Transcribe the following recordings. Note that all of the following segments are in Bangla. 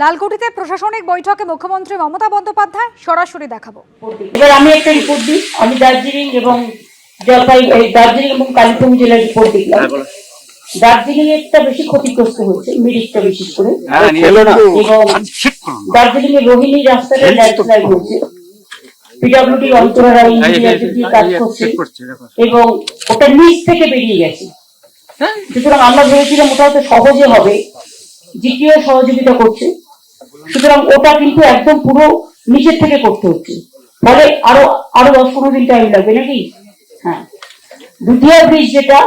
লালকুঠিতে প্রশাসনিক বৈঠকে মুখ্যমন্ত্রী মমতা বন্দ্যোপাধ্যায় সরাসরি দেখাবো। এবার আমি একটা রিপোর্ট দিই। আমি দার্জিলিং এবং জলপাই দার্জিলিং এবং কালিম্পং জেলার রিপোর্ট দিলাম দার্জিলিং একটা বেশি ক্ষতিগ্রস্ত হচ্ছে মিরিকটা বিশেষ করে। হ্যাঁ করুন দার্জিলিং এর রোহিণী রাস্তাটা Health ল্যান্ডস্লাইড হচ্ছে পিডব্লিউডি অন্তরারা ইঞ্জিনিয়ার দিয়ে কাজ করছে। এবং ওটা নিচ থেকে বেরিয়ে গেছে। হ্যাঁ। সুতরাং আমরা ভেবেছিলাম ওটা হয়তো সহজে হবে। জিটিও সহযোগিতা করছে। সুতরাং ওটা কিন্তু একদম পুরো নিচের থেকে করতে হচ্ছে। ফলে আরও আরও দশ পনেরো দিন টাইম লাগবে নাকি? হ্যাঁ। দ্বিতীয় ব্রিজ যেটা,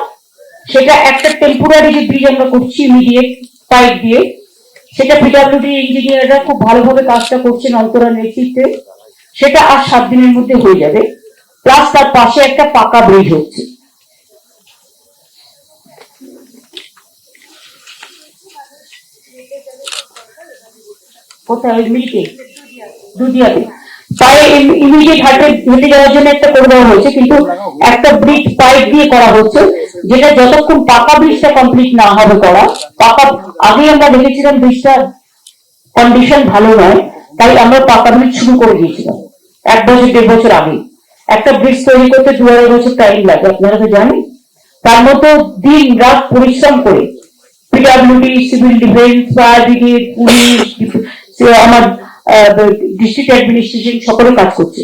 সেটা একটা টেম্পোরারি যে ব্রিজ আমরা করছি ইমিডিয়েট পাইপ দিয়ে, সেটা পিডাব্লিউডি ইঞ্জিনিয়াররা খুব ভালোভাবে কাজটা করছেন অন্তরার নেতৃত্বে। সেটা আর সাত দিনের মধ্যে হয়ে যাবে। প্লাস তার পাশে একটা পাকা ব্রিজ হচ্ছে। কোথায় দুধিয়াতে ইমিডিয়েট হাটে হেঁটে যাওয়ার জন্য একটা করে দেওয়া হয়েছে কিন্তু একটা ব্রিজ পাইপ দিয়ে করা হচ্ছে, যেটা যতক্ষণ পাকা ব্রিজটা কমপ্লিট না হবে করা, পাকা আমরা দেখেছিলাম কন্ডিশন ভালো নয়, তাই আমরা পাকা ব্রিজ শুরু করে দিয়েছিলাম, এক বছর, দেড় বছর আগে একটা ব্রিজ তৈরি করতে দু আড়াই বছর টাইম লাগে, আপনারা তো জানেন। তার মতো দিন রাত পরিশ্রম করে PWD civil defence fire brigade police আমার ডিস্ট্রিক্ট অ্যাডমিনিস্ট্রেশন সকলে কাজ করছে।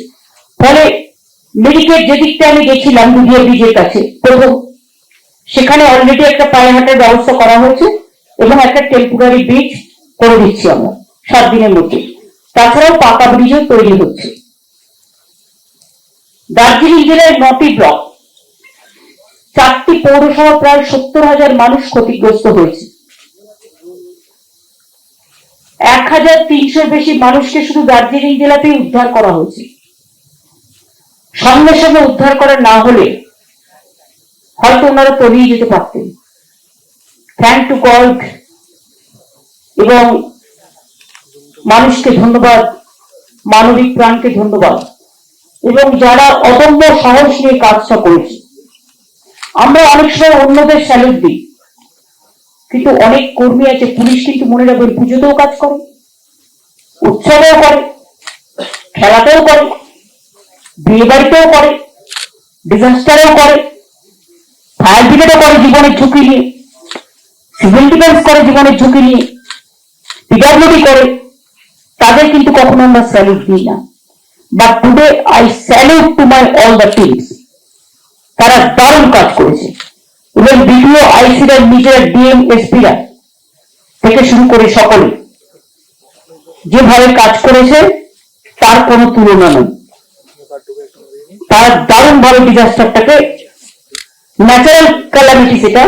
ফলে মেডিকেল যেদিকটা আমি গেছিলাম ব্রিজের কাছে, প্রথম, সেখানে অলরেডি একটা পায়ে হাঁটার ব্যবস্থা করা হয়েছে এবং একটা টেম্পোরারি ব্রিজ করে দিচ্ছি আমরা, সাত দিনের মধ্যে। তাছাড়াও পাকা ব্রিজও তৈরি হচ্ছে। দার্জিলিং জেলার নটি ব্লক চারটি পৌরসভা প্রায় সত্তর হাজার মানুষ ক্ষতিগ্রস্ত হয়েছে। এক হাজার তিনশোর বেশি মানুষকে শুধু দার্জিলিং জেলাতেই উদ্ধার করা হয়েছে। সঙ্গে সঙ্গে উদ্ধার করা না হলে হয়তো ওনারা তলিয়ে যেতে পারতেন। থ্যাংক টু গড এবং মানুষকে ধন্যবাদ, মানবিক প্রাণকে ধন্যবাদ, এবং যারা অদম্য সাহস নিয়ে কাজটা করেছে। আমরা অনেক সময় অন্যদের স্যালুট দিই। কিন্তু অনেক কর্মী আছে, পুলিশ কিন্তু মনে রাখবেন পুজোতেও কাজ করে, উৎসবেও করে, খেলাতেও করে বিয়ে বাড়িতেও করে ডিজাস্টারেও করে ফায়ার ব্রিগেডও করে জীবনের ঝুঁকি নিয়ে সিভিল ডিফেন্স করে জীবনের ঝুঁকি নিয়ে পিডাব্লিউডি করে, তাদের কিন্তু কখনো আমরা স্যালুট দিই না। But today I salute to my all the teams তারা দারুণ কাজ করেছে। এবং বিডিও আইসিরা নিজের ডিএম এসপিরা থেকে শুরু করে সকলে যেভাবে কাজ করেছে, তার কোনো তুলনা নেই। তারা দারুণ ভাবে ডিজাস্টারটাকে ন্যাচারাল ক্যালামিটি সেটা,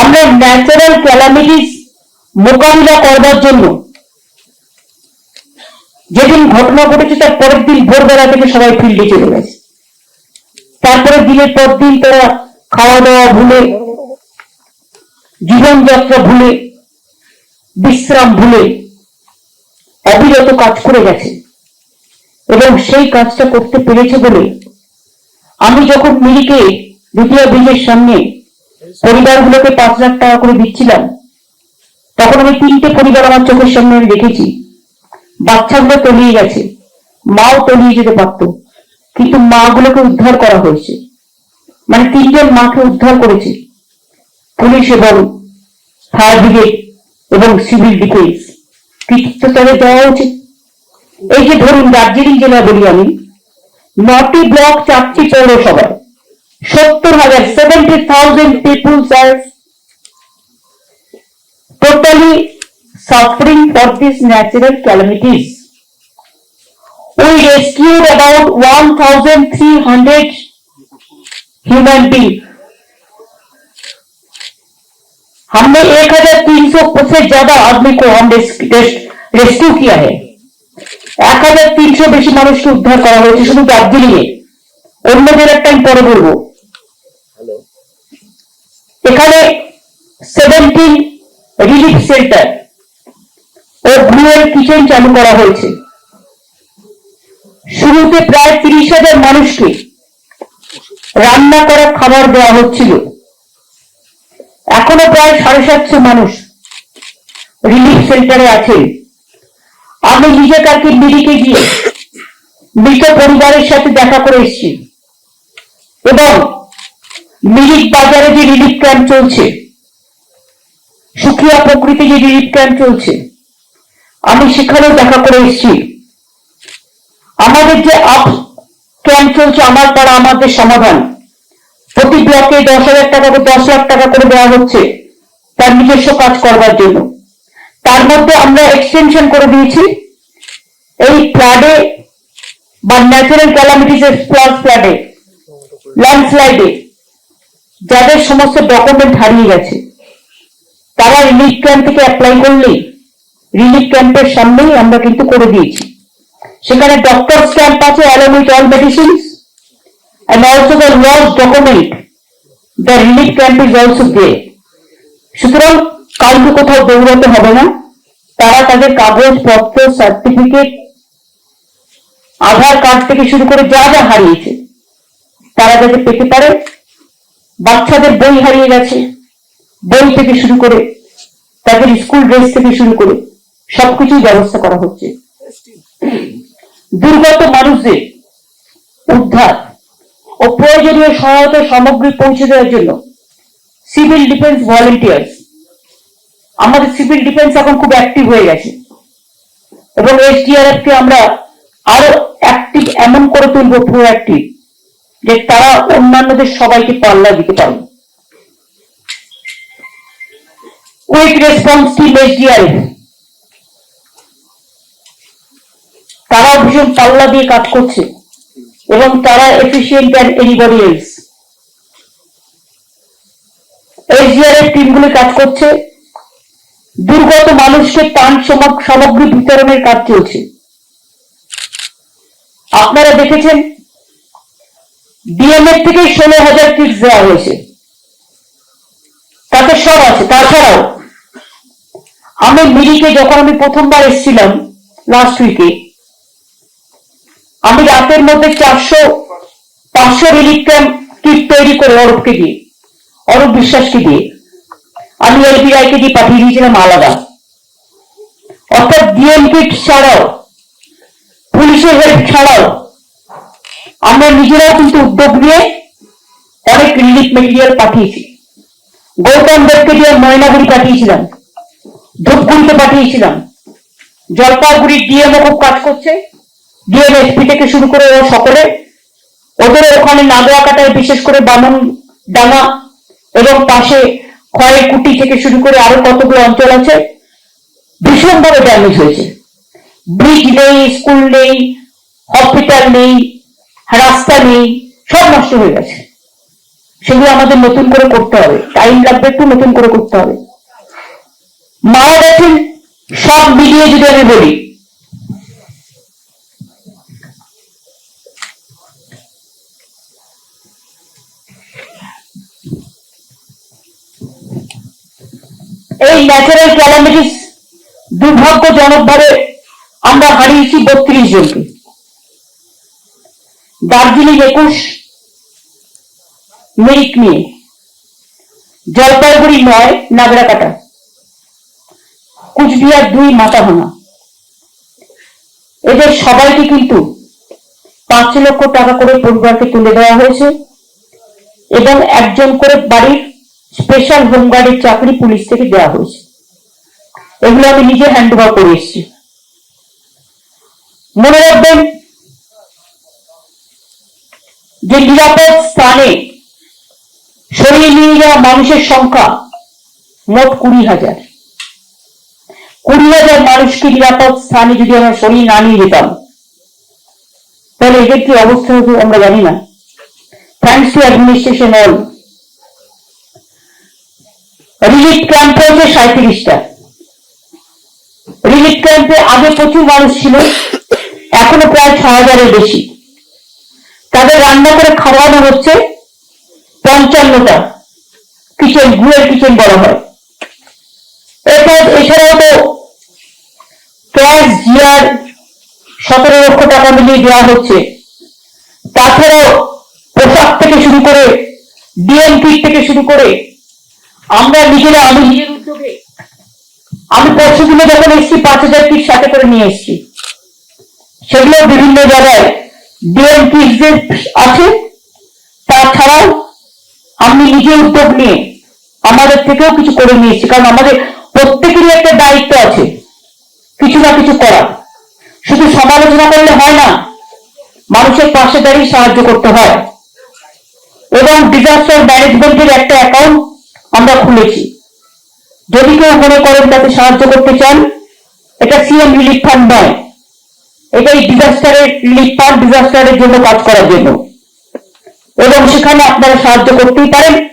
আমরা ন্যাচারাল ক্যালামিটিস মোকাবিলা করবার জন্য যেদিন ঘটনা ঘটেছে, তার পরের দিন ভোরবেলা থেকে সবাই ফিল্ডে চলে গেছে। তারপরে দিনের পর দিন তারা খাওয়া দাওয়া ভুলে, জীবনযাত্রা ভুলে, বিশ্রাম ভুলে অবিরত কাজ করে গেছে। এবং সেই কাজটা করতে পেরেছে বলে আমি যখন মিরিকে দ্বিতীয় ব্রিজের সামনে পরিবারগুলোকে পাঁচ লাখ টাকা করে দিচ্ছিলাম, তখন আমি তিনটে পরিবার আমার চোখের সামনে আমি দেখেছি। বাচ্চাগুলো তলিয়ে গেছে, মাও তলিয়ে যেতে পারতো, কিন্তু মাগুলোকে উদ্ধার করা হয়েছে। মানে তিনজন মাকে উদ্ধার করেছে। পুলিশ এবং ফায়ার ব্রিগেড এবং সিভিল ডিফেন্স। কৃতিত্ব তাদের দেওয়া উচিত এই যে ধরুন দার্জিলিং জেলা বলি আমি নটি ব্লক চারটি পৌরসভায় সত্তর হাজার seventy thousand people R totally suffering for these natural calamities. We thousand three 1,300 human beings. हमने 1,300 से ज्यादा आदमी को हम रेस्क्यू किया है এক হাজার তিনশো বেশি মানুষকে উদ্ধার করা হয়েছে শুধু দার্জিলিং এ অন্যদের একটা আমি পরে বলবো এখানে সেভেন্টিন রিলিফ সেন্টার ও ব্লুয়েল কিচেন চালু করা হয়েছে শুরুতে প্রায় তিরিশ হাজার মানুষকে রান্না করা খাবার দেওয়া হচ্ছিল। এখনও প্রায় সাড়ে সাতশো মানুষ রিলিফ সেন্টারে আছে। আমি নিজে কালকে মিরিকে গিয়ে মৃত পরিবারের সাথে দেখা করে এসেছি। এবং মিরিক বাজারে যে রিলিফ ক্যাম্প চলছে, সুখিয়া প্রকৃতি যে রিলিফ ক্যাম্প চলছে, আমি সেখানেও দেখা করে এসেছি। আমাদের যে আপ ক্যাম্প চলছে আমার পাড়া আমাদের সমাধান। প্রতি ব্লকে দশ হাজার টাকা করে দশ লাখ টাকা করে দেওয়া হচ্ছে তার নিজস্ব কাজ করবার জন্য। তার মধ্যে আমরা এক্সটেনশন করে দিয়েছি। এই ফ্লাডে বা ন্যাচারাল ক্যালামিটিস প্লাস ফ্লাডে ল্যান্ডস্লাইডে যাদের সমস্ত ডকুমেন্ট হারিয়ে গেছে, তারা রিলিফ ক্যাম্প থেকে অ্যাপ্লাই করলেই রিলিফ ক্যাম্পের সামনেই আমরা কিন্তু করে দিয়েছি। সেখানে ডক্টর ক্যাম্প আছে along with all medicines and also the lost document the relief camp is also there. সুতরাং কাউকে কোথাও দৌড়াতে হবে না। তারা তাদের কাগজপত্র সার্টিফিকেট আধার কার্ড থেকে শুরু করে যা যা হারিয়েছে, তারা যাতে পেতে পারে। বাচ্চাদের বই হারিয়ে গেছে, বই থেকে শুরু করে, তাদের স্কুল ড্রেস থেকে শুরু করে, সবকিছুই ব্যবস্থা করা হচ্ছে। দুর্গত মানুষদের উদ্ধার ও প্রয়োজনীয় সহায়তা সামগ্রী পৌঁছে দেওয়ার জন্য সিভিল ডিফেন্স ভলেন্টিয়ার্স। আমাদের সিভিল ডিফেন্স এখন খুব অ্যাক্টিভ হয়ে গেছে। এবং এসডিআরএফ কে আমরা আরও অ্যাক্টিভ এমন করে তুলবো প্রো অ্যাক্টিভ যে তারা অন্যান্যদের সবাইকে পাল্লা দিতে পারবে কুইক রেসপন্স টিম এসডিআরএফ। তারাও ভীষণ পাল্লা দিয়ে কাজ করছে এবং তারা efficient and anybody else SDRF টিমগুলি কাজ করছে, দুর্গত মানুষকে ত্রাণ সামগ- সামগ্রী বিতরণের কাজ চলছে। আপনারা দেখেছেন ডিএমএফ থেকে ষোলো হাজার কিট দেওয়া হয়েছে। তাতে সব আছে, তাছাড়াও, আমি মিরিকে যখন আমি প্রথমবার এসেছিলাম লাস্ট উইকে আমি রাতের মধ্যে চারশো, পাঁচশো রিলিফ ক্যাম্প কিট তৈরি করে অরূপকে দিয়ে অরূপ বিশ্বাসকে দিয়ে আমি এলপিআইকে দিয়ে পাঠিয়ে দিয়েছিলাম আলাদা। অর্থাৎ ডিএম কিট ছাড়াও, পুলিশের হেল্প ছাড়াও, আমরা নিজেরাও কিন্তু উদ্যোগ নিয়ে অনেক রিলিফ মেটেরিয়াল পাঠিয়েছি। গৌতম দেবকে দিয়ে ময়নাগুড়ি পাঠিয়েছিলাম। ধূপগুড়িতে পাঠিয়েছিলাম। জলপাইগুড়ি ডিএমও খুব কাজ করছে। ডিএমএসপি থেকে শুরু করে ও সকলে। ওদের ওখানে নাগোয়া কাটায় বিশেষ করে বামন ডাঙ্গা এবং পাশে ক্ষয়কুটি থেকে শুরু করে আরও কতগুলো অঞ্চল আছে, ভীষণভাবে ড্যামেজ হয়েছে। ব্রিজ নেই স্কুল নেই হসপিটাল নেই, রাস্তা নেই, সব নষ্ট হয়ে গেছে। সেগুলো আমাদের নতুন করে করতে হবে। টাইম লাগবে একটু নতুন করে করতে হবে। মারা গেছেন, সব মিলিয়ে যদি আমি বলি এই ন্যাচারাল ক্যালামিটিস দুর্ভাগ্যজনকভাবে আমরা হারিয়েছি বত্রিশ জনকে। দার্জিলিং একুশ, মিরিক নিয়ে। জলপাইগুড়ি নয়, নাগরাকাটা। কুচবিহার দুই মাথা ভাঙা এদের সবাইকে কিন্তু পাঁচ লক্ষ টাকা করে পরিবারকে তুলে দেওয়া হয়েছে এবং একজন করে বাড়ির স্পেশাল হোমগার্ডের চাকরি পুলিশ থেকে দেওয়া হয়েছে। এগুলো আমি নিজে হ্যান্ড ওভার করে এসেছি। মনে রাখবেন, যে নিরাপদ স্থানে সরিয়ে নিয়ে যাওয়া মানুষের সংখ্যা মোট কুড়ি হাজার। কুড়ি হাজার মানুষকে নিরাপদ স্থানে যদি আমরা সরিয়ে না নিয়ে যেতাম, তাহলে এদের কি অবস্থা হতো আমরা জানি না। Thanks to administration all relief camp হয়েছে সাঁত্রিশটা রিলিফ ক্যাম্পে আগে প্রচুর মানুষ ছিল, এখনও প্রায় ছ হাজারের বেশি। তাদের রান্না করে খাওয়ানো হচ্ছে পঞ্চান্নটা। কিচেন গুয়ের কিচেন বলা হয়। এরপর এছাড়াও তো ক্যাশ জিয়ার সতেরো লক্ষ টাকা মিলিয়ে দেওয়া হচ্ছে। তাছাড়াও পোশাক থেকে শুরু করে ডিএমপি থেকে শুরু করে আমরা নিজেরা, আমি নিজের উদ্যোগে, আমি পরশু দিনে যখন এসেছি পাঁচ হাজার কিট সাথে করে নিয়ে এসেছি। সেগুলো বিভিন্ন জায়গায় ডিএম কিটসদের আছে তাছাড়াও আমি নিজে উদ্যোগ নিয়ে আমাদের থেকেও কিছু করে নিয়েছি কারণ আমাদের প্রত্যেকেরই একটা দায়িত্ব আছে কিছু না কিছু করা। শুধু সমালোচনা করলে হয় না, মানুষের পাশে দাঁড়িয়ে সাহায্য করতে হয়। এবং ডিজাস্টার ম্যানেজমেন্টের একটা অ্যাকাউন্ট খুলেছি। যদি কেউ মনে করেন তাতে সাহায্য করতে চান, এটা সিএম রিলিফ ফান্ড নয়। এটা এই ডিজাস্টারের রিলিফ ফান্ড ডিজাস্টারের জন্য কাজ করার জন্য। এবং সেখানে আপনারা সাহায্য করতেই পারেন।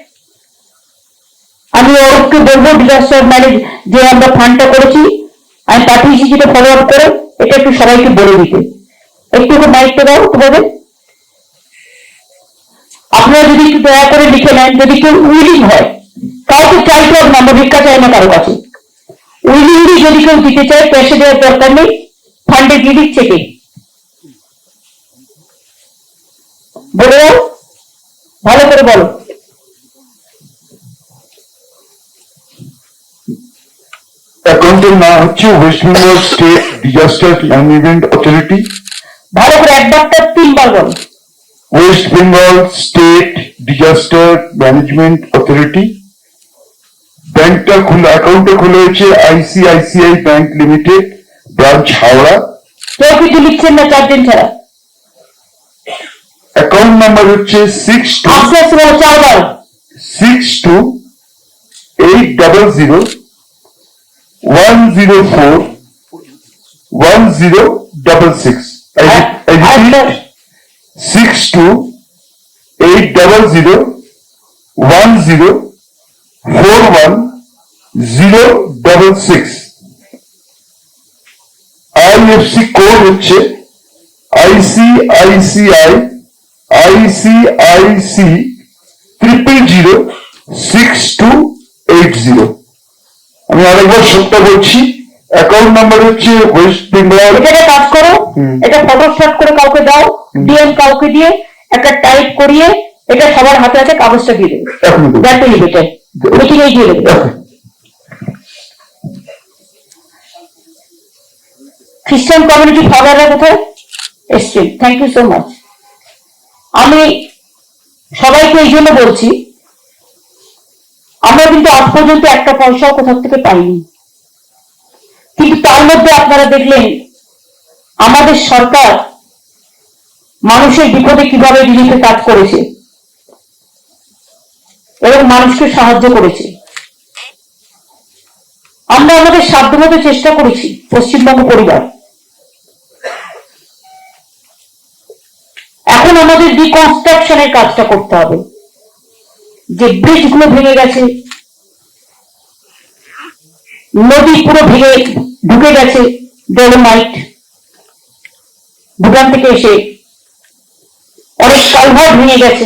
আমি ওরকে বলব ডিজাস্টার ম্যানেজ যে আমরা ফান্ডটা করেছি, আমি পাঠিয়েছি যেটা ফলো আপ করে, এটা একটু সবাইকে বলে দিতে। একটু দায়িত্ব দাও তোমাদের। আপনারা যদি একটু দয়া করে লিখে নেন, যদি কেউ উইলিং হয় কাউকে চাইতে হবে না আমরা ভিক্ষা চাই না কারও কাছে। উইলিংলি যদি কেউ দিতে চায় পয়সা দেওয়ার দরকার নেই ফান্ডে দিয়ে দিচ্ছে কে? বলে ভালো করে বলো। অ্যাকাউন্টের নাম হচ্ছে West Bengal State Disaster Management Authority ভালো করে একবার তিনবার বলো। West Bengal State Disaster Management Authority ব্যাংকটা খুলে অ্যাকাউন্টটা খুলে হয়েছে ICICI Bank Limited branch Howrah. কেউ কিছু লিখছেন না চারজন ছাড়া? অ্যাকাউন্ট নাম্বার হচ্ছে six two six two eight double zero one zero four one zero double six. আরেকবার। Six two eight double zero one zero four one zero double six IFC code হচ্ছে ICICI ICIC triple zero six two eight zero আমি আরেকবার সত্য বলছি অ্যাকাউন্ট নাম্বার হচ্ছে ওয়েস্ট বেঙ্গল এটা কাজ করো। এটা ফটোস্ট্যাট করে কাউকে দাও ডিএম কাউকে দিয়ে একটা টাইপ করিয়ে এটা সবার হাতে হাতে কাগজটা দিয়ে দেবে। দ্যাট উইল বেটার মিটিং এই দিয়ে দেবে। খ্রিস্টান কমিউনিটি ফাদাররা কোথায়? এসছেন থ্যাংক ইউ সো মাচ আমি সবাইকে এই জন্য বলছি, আমরা কিন্তু আজ পর্যন্ত একটা পয়সাও কোথাও থেকে পাইনি। কিন্তু তার মধ্যে আপনারা দেখলেন, আমাদের সরকার মানুষের বিপদে কীভাবে রিলিফে কাজ করেছে এবং মানুষকে সাহায্য করেছে। আমরা আমাদের সাধ্যমতো চেষ্টা করেছি, পশ্চিমবঙ্গ পরিবার। এখন আমাদের রিকনস্ট্রাকশনের কাজটা করতে হবে। যে ব্রিজগুলো ভেঙে গেছে, নদী পুরো ভেঙে ঢুকে গেছে ডেলোমাইট ভুটান থেকে এসে অনেক কালভার ভেঙে গেছে,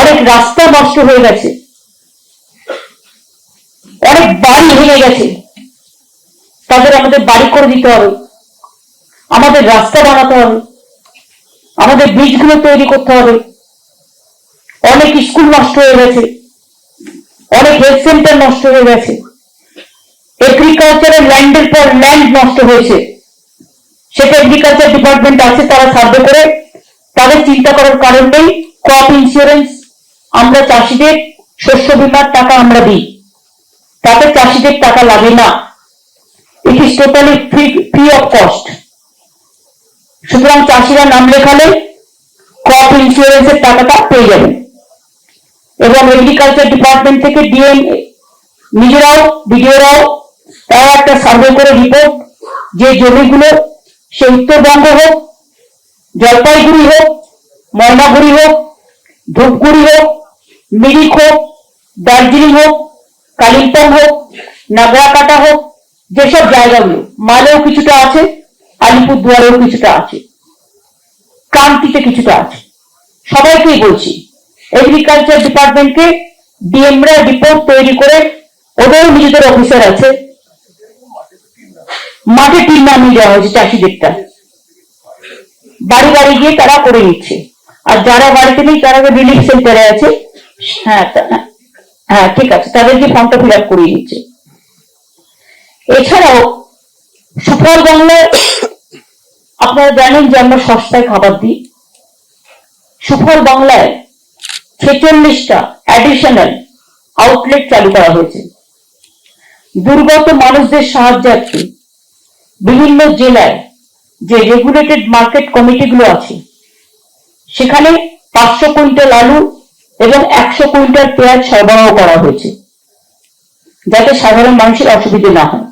অনেক রাস্তা নষ্ট হয়ে গেছে, অনেক বাড়ি ভেঙে গেছে। তাদের আমাদের বাড়ি করে দিতে হবে, আমাদের রাস্তা বানাতে হবে। আমাদের ব্রিজগুলো তৈরি করতে হবে। অনেক স্কুল নষ্ট হয়ে গেছে। অনেক হেলথ সেন্টার নষ্ট হয়ে গেছে। এগ্রিকালচারের ল্যান্ডের পর ল্যান্ড নষ্ট হয়েছে। সেটা এগ্রিকালচার ডিপার্টমেন্ট আছে, তারা সার্ভে করে। তাদের চিন্তা করার কারণ নেই ক্রপ ইন্স্যুরেন্স আমরা চাষিদের শস্য বীমার টাকা আমরা দিই। তাতে চাষিদের টাকা লাগে না। It is totally free free of cost সুতরাং চাষিরা নাম লেখালে ক্রপ ইন্স্যুরেন্সের টাকাটা পেয়ে যাবেন। এবং এগ্রিকালচার ডিপার্টমেন্ট থেকে ডিএম নিজেরাও বিডিওরাও তারা একটা সার্ভে করে রিপোর্ট যে জমিগুলো সে উত্তরবঙ্গ হোক, জলপাইগুড়ি হোক, ময়নাগুড়ি হোক, ধূপগুড়ি হোক, মিরিক হোক, দার্জিলিং হোক, কালিম্পং হোক, নাগরাকাটা হোক, যেসব জায়গাগুলো, মালেও কিছুটা আছে। আলিপুরদুয়ারেও কিছুটা আছে। ক্রান্তিতে কিছুটা আছে। সবাইকেই বলছি এগ্রিকালচার ডিপার্টমেন্টকে ডিএমরা রিপোর্ট তৈরি করে ওদেরও নিজেদের অফিসার আছে। মাঠে টিম নামিয়ে দেওয়া হয়েছে চাষিদেরটা। বাড়ি বাড়ি গিয়ে তারা করে নিচ্ছে। আর যারা বাড়িতে নেই, তারা রিলিফ সেন্টারে আছে। হ্যাঁ হ্যাঁ ঠিক আছে, তাদেরকে ফর্মটা ফিল আপ করিয়ে নিচ্ছে। এছাড়াও সুফল বাংলায় আপনারা জানেন যে আমরা সস্তায় খাবার দিই। সুফল বাংলায় ছেচল্লিশটা অ্যাডিশনাল আউটলেট চালু করা হয়েছে। দুর্গত মানুষদের সাহায্যার্থে বিভিন্ন জেলায় যে রেগুলেটেড মার্কেট কমিটিগুলো আছে, সেখানে পাঁচশো কুইন্টাল আলু এবং একশো কুইন্টাল পেঁয়াজ সরবরাহ করা হয়েছে, যাতে সাধারণ মানুষের অসুবিধে না হয়।